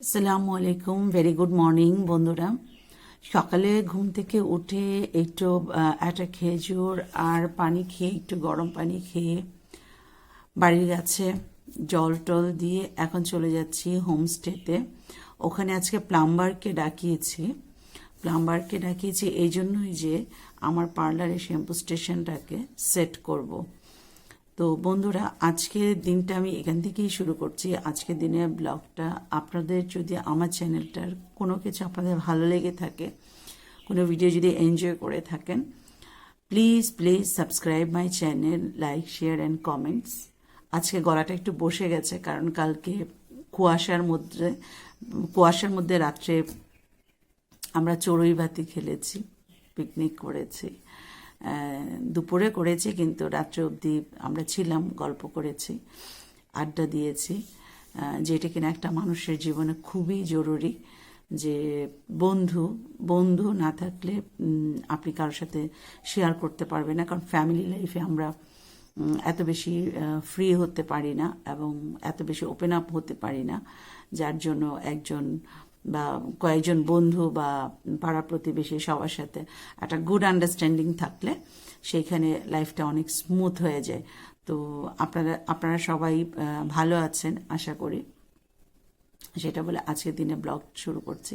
আসসালামু আলাইকুম very good morning বন্ধুরা। সকালে ঘুম থেকে উঠে একটু একটা খেজুর আর পানি খেয়ে, একটু গরম পানি খেয়ে বাড়ির কাছে জল টল দিয়ে এখন চলে যাচ্ছি হোমস্টেতে। ওখানে আজকে প্লাম্বারকে ডাকিয়েছি। প্লাম্বারকে ডাকিয়েছি এই জন্যই যে আমার পার্লারে শ্যাম্পু স্টেশনটাকে সেট করব। তো বন্ধুরা আজকের দিনটা আমি এখান থেকেই শুরু করছি। আজকের দিনের ব্লগটা আপনাদের যদি আমার চ্যানেলটার কোনো কিছু আপনাদের ভালো লেগে থাকে, কোনো ভিডিও যদি এনজয় করে থাকেন please please subscribe my channel like share and comments আজকে গলাটা একটু বসে গেছে, কারণ কালকে কুয়াশার মধ্যে কুয়াশার মধ্যে রাত্রে আমরা চড়ুই বাতি খেলেছি পিকনিক করেছি। দুপুরে করেছি, কিন্তু রাত্রে অবধি আমরা ছিলাম, গল্প করেছি, আড্ডা দিয়েছি যেটা কিনা একটা মানুষের জীবনে খুবই জরুরি যে বন্ধু বন্ধু না থাকলে আপনি কারোর সাথে শেয়ার করতে পারবেন না, কারণ ফ্যামিলি লাইফে আমরা এত বেশি ফ্রি হতে পারি না এবং এত বেশি ওপেন আপ হতে পারি না, যার জন্য একজন বা কয়েকজন বন্ধু বা পাড়া প্রতিবেশী সবার সাথে একটা গুড আন্ডারস্ট্যান্ডিং থাকলে সেইখানে লাইফটা অনেক স্মুথ হয়ে যায়। তো আপনারা আপনারা সবাই ভালো আছেন আশা করি। সেটা বলে আজকের দিনে ব্লগ শুরু করছি।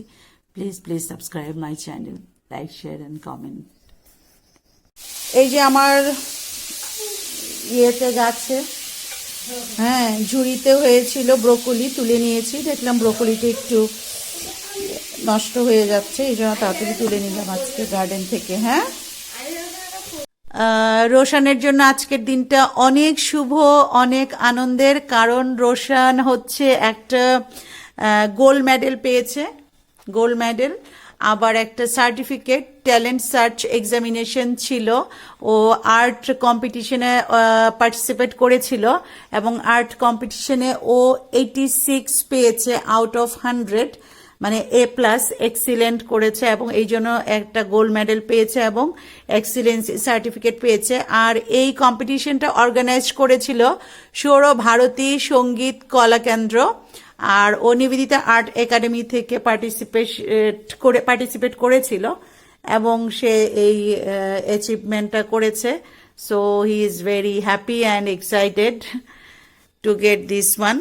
Please please subscribe my channel like share and comment এই যে আমার ইয়েতে গাছে হ্যাঁ ঝুড়িতে হয়েছিল ব্রোকলি তুলে নিয়েছি। দেখলাম ব্রোকলিটা একটু নষ্ট হয়ে যাচ্ছে, এই জন্য তাড়াতাড়ি তুলে নিলাম আজকে গার্ডেন থেকে হ্যাঁ? রোশানের জন্য আজকের দিনটা অনেক শুভ, অনেক আনন্দের, কারণ রোশান হচ্ছে একটা গোল্ড মেডেল পেয়েছে গোল্ড মেডেল আবার একটা সার্টিফিকেট ট্যালেন্ট সার্চ এক্সামিনেশন ছিল, ও আর্ট কম্পিটিশনে পার্টিসিপেট করেছিল, এবং আর্ট কম্পিটিশনে ও এইটি সিক্স পেয়েছে আউট অফ হান্ড্রেড মানে এ প্লাস এক্সিলেন্ট করেছে এবং এই জন্য একটা গোল্ড মেডেল পেয়েছে এবং এক্সিলেন্স সার্টিফিকেট পেয়েছে। আর এই কম্পিটিশনটা অর্গানাইজ করেছিল সৌরভারতী সংগীত কলা কেন্দ্র। আর ও নিবেদিতা আর্ট একাডেমি থেকে পার্টিসিপেট করে পার্টিসিপেট করেছিল এবং সে এই অ্যাচিভমেন্টটা করেছে। So he is very happy and excited to get this one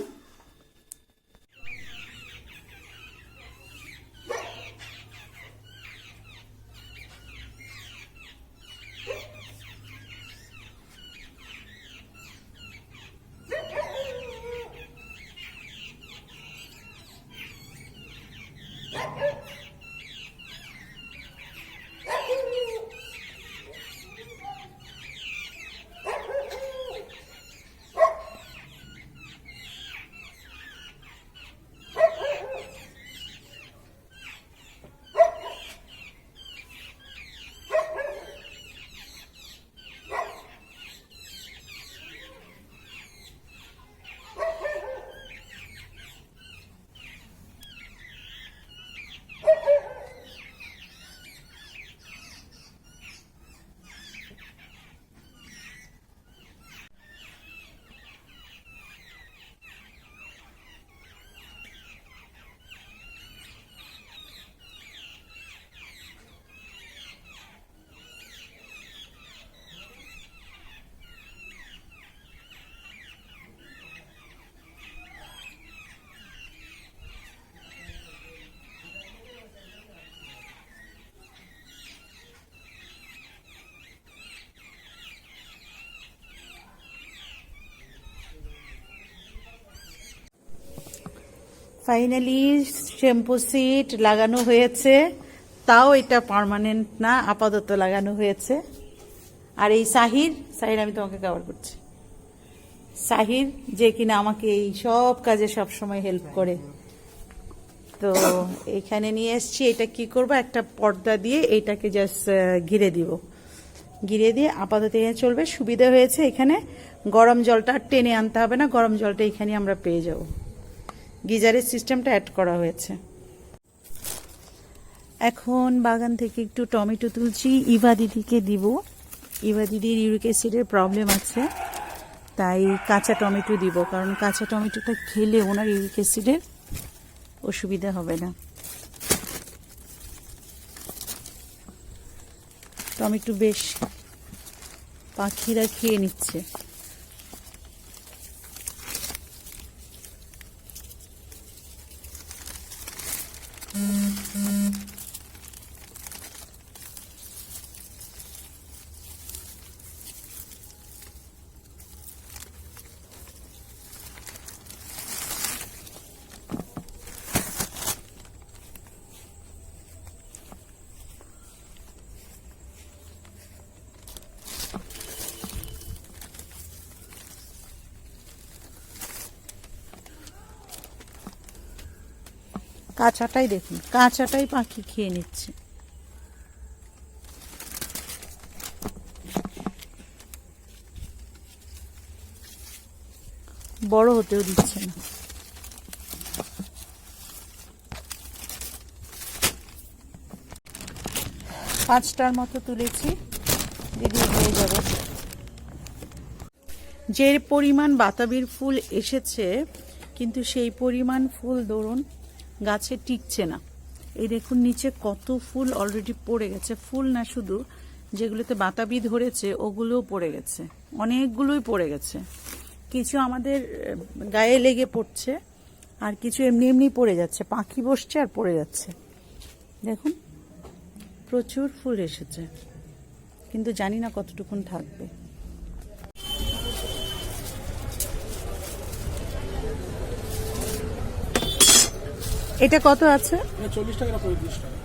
finally shampoo seat লাগানো হয়েছে। তাও এটা পার্মানেন্ট না, আপাতত লাগানো হয়েছে। আর এই সাহির সাহির আমি তোমাকে কভার করছি। সাহির যে কিনা আমাকে এই সব কাজে সব সময় হেল্প করে। তো এখানে নিয়ে এসছি, এটা কি করব? একটা পর্দা দিয়ে এইটাকে জাস্ট ঘিরে দিব। ঘিরে দিয়ে আপাতত এখানে চলবে। সুবিধা হয়েছে এখানে। গরম জলটা টেনে আনতে হবে না, গরম জলটা এখানে আমরা পেয়ে যাব। গিজারের সিস্টেমটা অ্যাড করা হয়েছে। এখন বাগান থেকে একটু টমেটো তুলছি। ইভা দিদিকে দিব। ইভা দিদির ইউরিক অ্যাসিডের প্রবলেম আছে, তাই কাঁচা টমেটো দিব, কারণ কাঁচা টমেটোটা খেলে ওনার ইউরিক অ্যাসিডের অসুবিধা হবে না। টমেটো বেশ পাখিরা খেয়ে নিচ্ছে। কাঁচাটাই দেখুন, কাঁচাটাই পাখি খেয়ে নিচ্ছে। বড় হতেও দিচ্ছে না। পাঁচটার মতো তুলেছি দিদি হয়ে যাবে। যে পরিমাণ বাতাবির ফুল এসেছে, কিন্তু সেই পরিমাণ ফুল, ধরুন গাছে টিকছে না। এই দেখুন, নিচে কত ফুল অলরেডি পড়ে গেছে। ফুল না শুধু, যেগুলোতে বাতাবি ধরেছে, ওগুলোও পড়ে গেছে। অনেকগুলোই পড়ে গেছে। কিছু আমাদের গায়ে লেগে পড়ছে, আর কিছু এমনি এমনি পড়ে যাচ্ছে। পাখি বসছে আর পড়ে যাচ্ছে। দেখুন, প্রচুর ফুল এসেছে। কিন্তু জানি না কতটুকুন থাকবে। এটা কত আছে? চল্লিশ টাকা পঁয়ত্রিশ টাকা।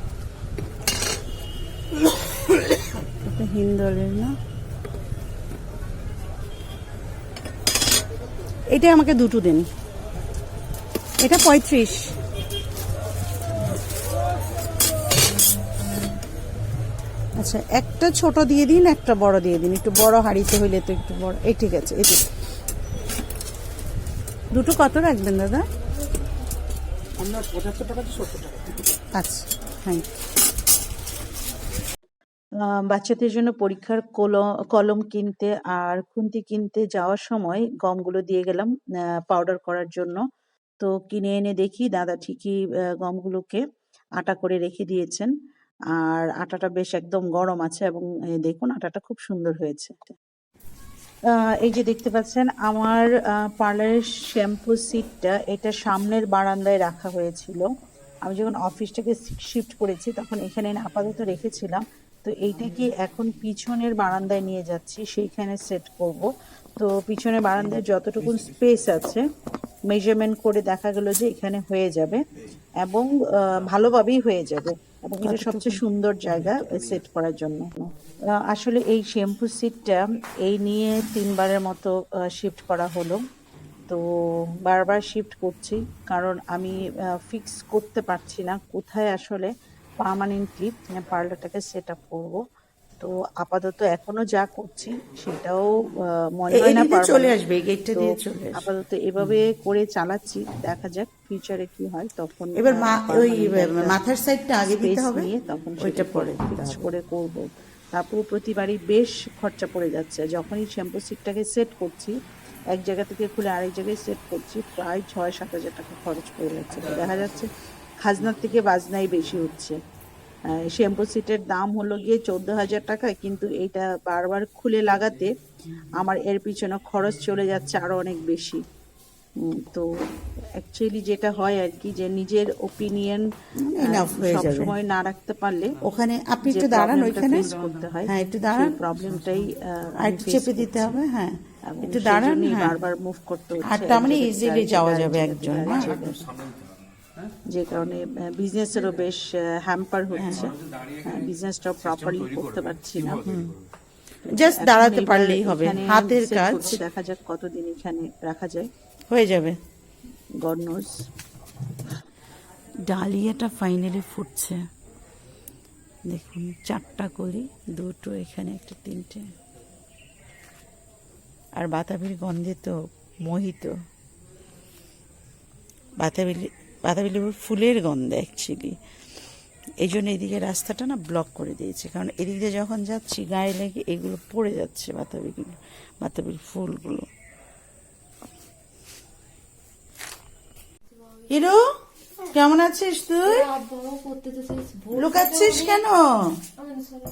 এটা হিন্দলের না? এটা আমাকে দুটো দিন। এটা পঁয়ত্রিশ। আচ্ছা একটা ছোট দিয়ে দিন একটা বড় দিয়ে দিন। একটু বড় হাঁড়িতে হইলে তো একটু বড়। এই ঠিক আছে এই ঠিক দুটো কত রাখবেন দাদা? আচ্ছা বাচ্চাদের জন্য পরীক্ষার কল- কলম কিনতে আর খুন্তি কিনতে যাওয়ার সময় গমগুলো দিয়ে গেলাম পাউডার করার জন্য। তো কিনে এনে দেখি, দাদা ঠিকই গমগুলোকে আটা করে রেখে দিয়েছেন। আর আটাটা বেশ একদম গরম আছে এবং দেখুন, আটাটা খুব সুন্দর হয়েছে। এই যে দেখতে পাচ্ছেন, আমার পার্লারের শ্যাম্পু সিটটা এটা সামনের বারান্দায় রাখা হয়েছিল। আমি যখন অফিস অফিসটাকে শিফট করেছি, তখন এখানে আপাতত রেখেছিলাম। তো এইটাকে এখন পিছনের বারান্দায় নিয়ে যাচ্ছি, সেইখানে সেট করব। তো পিছনের বারান্দায় যতটুকু স্পেস আছে মেজারমেন্ট করে দেখা গেল যে এখানে হয়ে যাবে এবং ভালোভাবেই হয়ে যাবে। এটা সবচেয়ে সুন্দর জায়গা সেট করার জন্য। আসলে এই শ্যাম্পু সিটটা এই নিয়ে তিনবারের মতো শিফট করা হলো। তো বারবার শিফট করছি কারণ আমি ফিক্স করতে পারছি না কোথায় আসলে পার্মানেন্টলি পার্লারটাকে সেট আপ করব। তো আপাতত এখনও যা করছি সেটাও মনে হয় না চলে আসবে, গেটটা দিয়ে চলে। আপাতত এভাবে করে চালাচ্ছি দেখা যাক ফিউচারে কি হয় তখন এবার মা- ওই মাথার সাইডটা আগে দিতে হবে নিয়ে তখন সেটা পরে ফিক্স করে করব। তারপর প্রতিবারই বেশ খরচা পড়ে যাচ্ছে যখনই শ্যাম্পু সিটটাকে সেট করছি এক জায়গা থেকে খুলে আরেক জায়গায় সেট করছি প্রায় ছয় সাত হাজার টাকা খরচ পড়ে যাচ্ছে। দেখা যাচ্ছে খাজনার থেকে বাজনাই বেশি হচ্ছে। শ্যাম্পু সিটের দাম হলো গিয়ে চোদ্দ হাজার টাকা কিন্তু এইটা বারবার খুলে লাগাতে আমার এর পিছনে খরচ চলে যাচ্ছে আরও অনেক বেশি। তো অ্যাকচুয়ালি যেটা হয় আর কি যে নিজের ওপিনিয়ন হয়ে। সবসময় না রাখতে পারলে ওখানে আপনি একটু দাঁড়ান ওইখানে। করতে হয় হ্যাঁ একটু দাঁড়ান। প্রবলেমটাই একটু চেপে দিতে হবে হ্যাঁ। একটু দাঁড়ান হ্যাঁ। বারবার মুভ করতে হচ্ছে আর তার মানে আরেক যাওয়া যাবে একজন, না? যে কারণে বিজনেসেরও বেশ হ্যাম্পার হচ্ছে। বিজনেসটাও প্রপারলি করতে পারছি না। জাস্ট দাঁড়াতে পারলেই হবে। হাতের কাজ। দেখা যাক কতদিন এখানে রাখা যায়। হয়ে যাবে। গড নোজ ডালিয়াটা ফাইনালি ফুটছে। দেখুন চারটা কলি দুটো এখানে একটা তিনটে। আর বাতাবির গন্ধে তো মোহিত। বাতাবি বাতাবি লেবুর ফুলের গন্ধ অ্যাকচুয়ালি এই জন্য এদিকে রাস্তাটা না ব্লক করে দিয়েছে। কারণ এদিক দিয়ে যখন যাচ্ছি গায়ে লেগে এগুলো পড়ে যাচ্ছে বাতাবিগুলো বাতাবির ফুলগুলো। হিরো কেমন আছিস তুই? লুকাচ্ছিস কেন?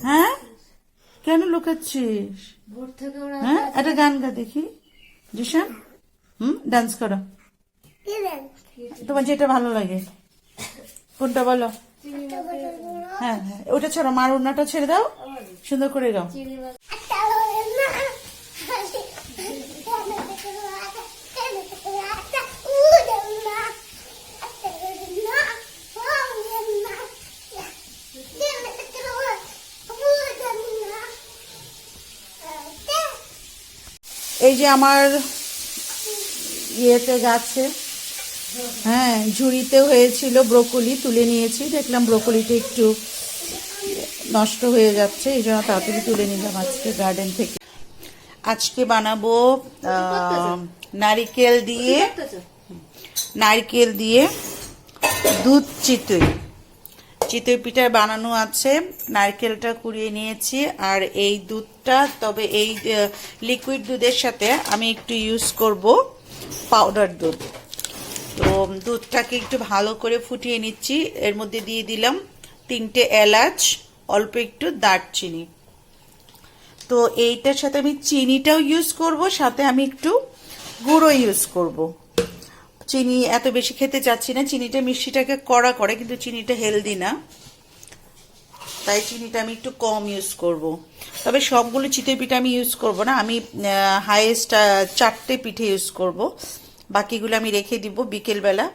হ্যাঁ? কেন লুকাচ্ছিস? হ্যাঁ? একটা গান গা দেখি। জিশান? হুম? ডান্স করো। তোমার যেটা ভালো লাগে। কোনটা বলো? হ্যাঁ হ্যাঁ। ওটা ছাড়ো, মার ওড়নাটা ছেড়ে দাও। সুন্দর করে গাও এই যে আমার ইয়েতে গাছে হ্যাঁ ঝুড়িতে হয়েছিল ব্রোকলি, তুলে নিয়েছি। দেখলাম ব্রোকলিটা একটু নষ্ট হয়ে যাচ্ছে, এই জন্য তাড়াতাড়ি তুলে নিলাম আজকে গার্ডেন থেকে। আজকে বানাবো নারিকেল দিয়ে, নারকেল দিয়ে দুধ চিতই। চিতই পিঠা বানানো আছে, নারকেলটা কুড়িয়ে নিয়েছি, আর এই দুধটা, তবে এই লিকুইড দুধের সাথে আমি একটু ইউজ করব পাউডার দুধ। তো দুধটাকে একটু ভালো করে ফুটিয়ে নিচ্ছি। এর মধ্যে দিয়ে দিলাম তিনটে এলাচ, অল্প একটু দারচিনি। তো এইটার সাথে আমি চিনিটাও ইউজ করব, সাথে আমি একটু গুঁড়ো ইউজ করব। চিনি এত বেশি খেতে চাচ্ছি না, চিনিটা মিষ্টিটাকে কড়া করে, কিন্তু চিনিটা হেলদি না। তাই চিনিটা আমি একটু কম ইউজ করব। তবে সবগুলো চিতই পিঠে আমি ইউজ করব না, আমি হাইয়েস্ট চারটে পিঠে ইউজ করব। বাকিগুলো আমি রেখে দিব বিকেলবেলা।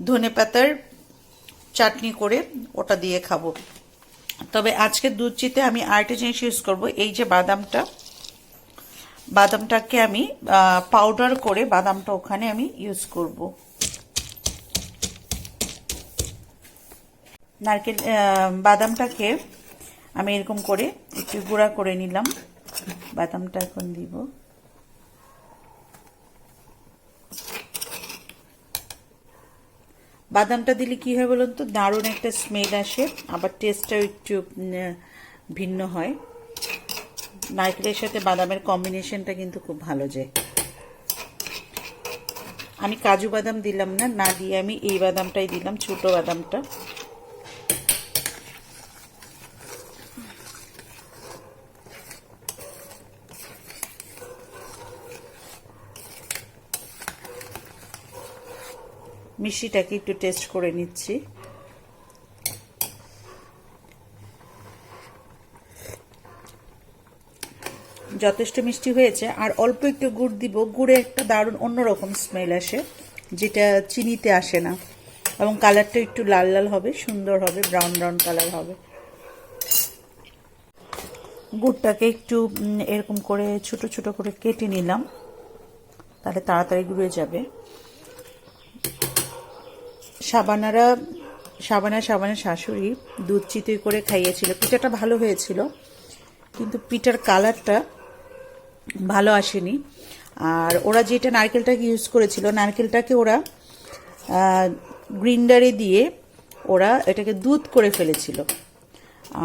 ধনে পাতার চাটনি করে ওটা দিয়ে খাব। তবে আজকে দুধ চিতে আমি আরেকটা জিনিস ইউজ করব, এই যে বাদামটা। বাদামটাকে আমি পাউডার করে বাদামটা ওখানে আমি ইউজ করব। নারকেল বাদামটাকে আমি এরকম করে একটু গুঁড়া করে নিলাম। বাদামটা এখন দিব। বাদামটা দিলে কি হয় বলুন তো? দারুণ একটা স্মেল আসে। আবার টেস্টটাও একটু ভিন্ন হয়। নারকেলের সাথে বাদামের কম্বিনেশনটা কিন্তু খুব ভালো যায় আমি কাজু বাদাম দিলাম না না দিয়ে আমি এই বাদামটাই দিলাম, ছোটো বাদামটা। মিষ্টিটাকে একটু টেস্ট করে নিচ্ছি। যথেষ্ট মিষ্টি হয়েছে, আর অল্প একটু গুড় দিব। গুড়ে একটা দারুণ অন্যরকম স্মেল আসে, যেটা চিনিতে আসে না। এবং কালারটা একটু লাল লাল হবে, সুন্দর হবে, ব্রাউন ব্রাউন কালার হবে। গুড়টাকে একটু এরকম করে ছোট ছোট করে কেটে নিলাম। তাহলে তাড়াতাড়ি গুঁড়ে যাবে। সাবানারা, সাবানা সাবানের শাশুড়ি দুধ চিতই করে খাইয়েছিল। পিঠাটা ভালো হয়েছিল, কিন্তু পিঠার কালারটা ভালো আসেনি। আর ওরা যেটা নারকেলটাকে ইউজ করেছিল, নারকেলটাকে ওরা গ্রিন্ডারে দিয়ে ওরা এটাকে দুধ করে ফেলেছিল।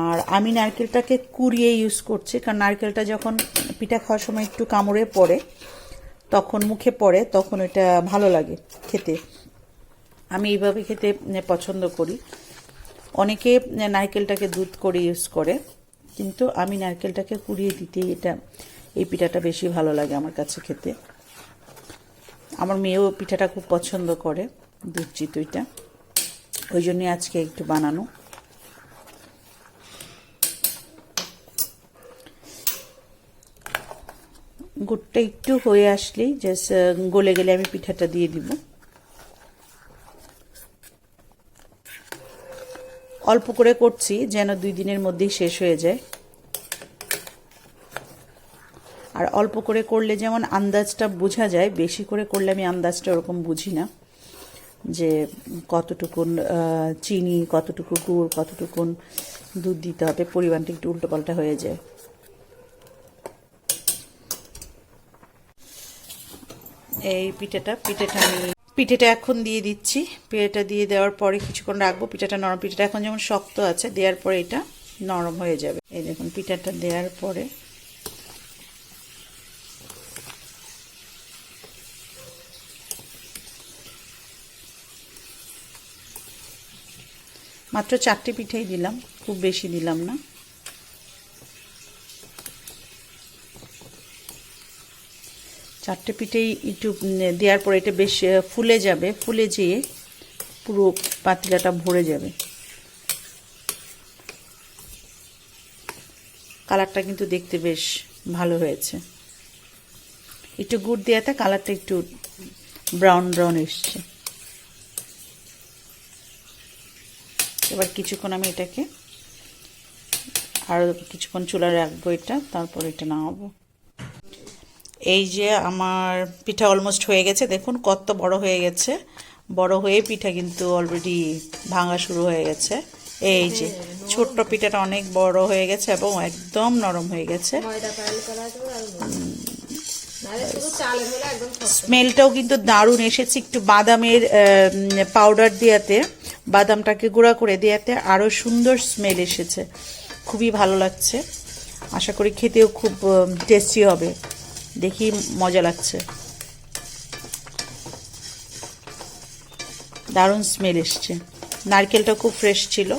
আর আমি নারকেলটাকে কুড়িয়ে ইউজ করছি, কারণ নারকেলটা যখন পিঠা খাওয়ার সময় একটু কামড়ে পড়ে, তখন মুখে পড়ে, তখন এটা ভালো লাগে খেতে। আমি এইভাবে খেতে পছন্দ করি। অনেকে নারকেলটাকে দুধ করে ইউজ করে, কিন্তু আমি নারকেলটাকে কুড়িয়ে দিতেই এটা, এই পিঠাটা বেশি ভালো লাগে আমার কাছে খেতে। আমার মেয়েও পিঠাটা খুব পছন্দ করে দুধ চিতইটা ওই জন্যই আজকে একটু বানানো। গুড়টা একটু হয়ে আসলেই জাস্ট গলে গেলে আমি পিঠাটা দিয়ে দিব। অল্প করে করছি যেন দুই দিনের মধ্যেই শেষ হয়ে যায়। আর অল্প করে করলে যেমন আন্দাজটা বোঝা যায়, বেশি করে করলে আমি আন্দাজটা ওরকম বুঝি না যে কতটুকুন চিনি, কতটুকু গুড়, কতটুকুন দুধ দিতে হবে, পরিমাণটা একটু উল্টোপাল্টা হয়ে যায়। এই পিঠেটা পিঠেটা আমি পিঠেটা এখন দিয়ে দিচ্ছি। পিঠেটা দিয়ে দেওয়ার পরে কিছুক্ষণ রাখব। পিঠাটা নরম, পিঠাটা এখন যেমন শক্ত আছে, দেওয়ার পরে এটা নরম হয়ে যাবে। এই দেখুন, পিঠাটা দেওয়ার পরে মাত্র চারটে পিঠেই দিলাম, খুব বেশি দিলাম না। চারটে পিঠেই একটু দেওয়ার পরে এটা বেশ ফুলে যাবে, ফুলে যেয়ে পুরো পাতিলাটা ভরে যাবে। কালারটা কিন্তু দেখতে বেশ ভালো হয়েছে। একটু গুড় দেওয়াতে কালারটা একটু ব্রাউন ব্রাউন এসছে। এবার কিছুক্ষণ আমি এটাকে আরও কিছুক্ষণ চুলায় রাখব এটা, তারপর এটা নামাবো। এই যে আমার পিঠা অলমোস্ট হয়ে গেছে দেখুন কত বড় হয়ে গেছে। বড় হয়ে পিঠা কিন্তু অলরেডি ভাঙা শুরু হয়ে গেছে। এই যে ছোট্ট পিঠাটা অনেক বড় হয়ে গেছে এবং একদম নরম হয়ে গেছে। স্মেলটাও কিন্তু দারুণ এসেছে একটু বাদামের পাউডার দেওয়াতে বাদামটাকে গুঁড়া করে দেওয়াতে আরও সুন্দর স্মেল এসেছে। খুবই ভালো লাগছে। আশা করি খেতেও খুব টেস্টি হবে। দেখি মজা লাগছে। দারুণ স্মেল এসছে। নারকেলটা খুব ফ্রেশ ছিল।